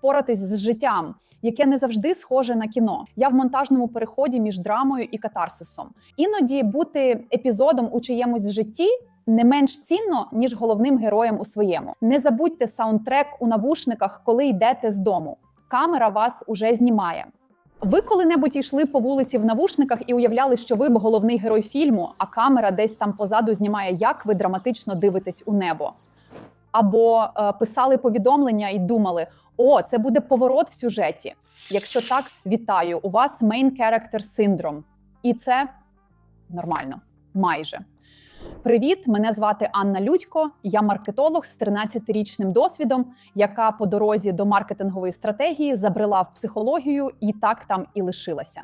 впоратись з життям, яке не завжди схоже на кіно. Я в монтажному переході між драмою і катарсисом. Іноді бути епізодом у чиємусь житті. Не менш цінно, ніж головним героєм у своєму. Не забудьте саундтрек у навушниках, коли йдете з дому. Камера вас уже знімає. Ви коли-небудь йшли по вулиці в навушниках і уявляли, що ви б головний герой фільму, а камера десь там позаду знімає, як ви драматично дивитесь у небо. Або е, писали повідомлення і думали: о, це буде поворот в сюжеті. Якщо так, вітаю! У вас main character syndrome. І це нормально, майже. Привіт, мене звати Анна Людько. Я маркетолог з 13-річним досвідом, яка по дорозі до маркетингової стратегії забрела в психологію і так там і лишилася.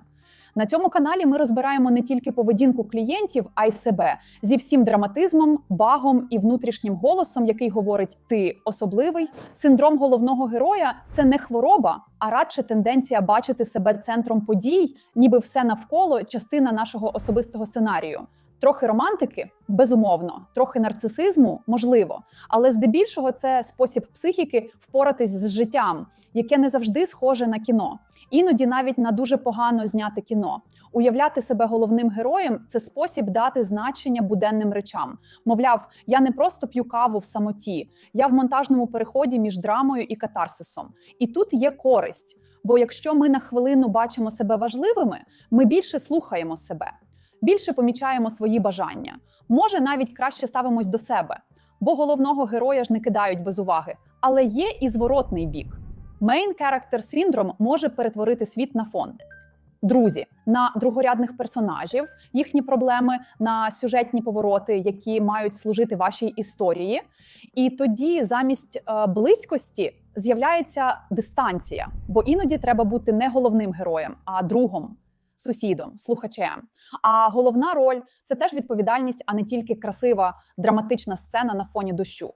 На цьому каналі ми розбираємо не тільки поведінку клієнтів, а й себе зі всім драматизмом, багом і внутрішнім голосом, який говорить ти особливий. Синдром головного героя це не хвороба, а радше тенденція бачити себе центром подій, ніби все навколо частина нашого особистого сценарію. Трохи романтики безумовно, трохи нарцисизму можливо, але здебільшого це спосіб психіки впоратись з життям, яке не завжди схоже на кіно. Іноді навіть на дуже погано зняте кіно. Уявляти себе головним героєм це спосіб дати значення буденним речам. Мовляв, я не просто п'ю каву в самоті, я в монтажному переході між драмою і катарсисом. І тут є користь. Бо якщо ми на хвилину бачимо себе важливими, ми більше слухаємо себе більше помічаємо свої бажання. Може, навіть краще ставимось до себе, бо головного героя ж не кидають без уваги. Але є і зворотний бік. Main character syndrome може перетворити світ на фон. Друзі, на другорядних персонажів, їхні проблеми, на сюжетні повороти, які мають служити вашій історії. І тоді замість е, близькості з'являється дистанція, бо іноді треба бути не головним героєм, а другом, сусідом, слухачем. А головна роль це теж відповідальність, а не тільки красива драматична сцена на фоні дощу.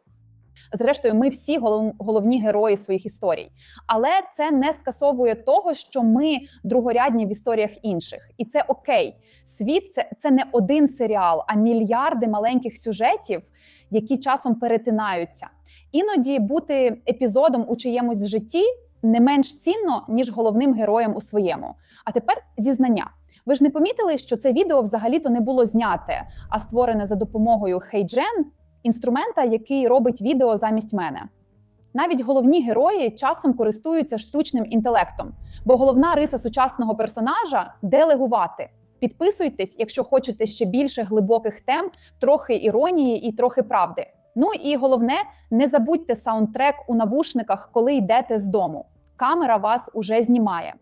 Зрештою, ми всі голов, головні герої своїх історій, але це не скасовує того, що ми другорядні в історіях інших, і це окей. Світ це, це не один серіал, а мільярди маленьких сюжетів, які часом перетинаються. Іноді бути епізодом у чиємусь житті не менш цінно, ніж головним героєм у своєму. А тепер зізнання. Ви ж не помітили, що це відео взагалі-то не було зняте, а створене за допомогою HeyGen, інструмента, який робить відео замість мене. Навіть головні герої часом користуються штучним інтелектом, бо головна риса сучасного персонажа делегувати. Підписуйтесь, якщо хочете ще більше глибоких тем, трохи іронії і трохи правди. Ну і головне, не забудьте саундтрек у навушниках, коли йдете з дому. Камера вас уже знімає.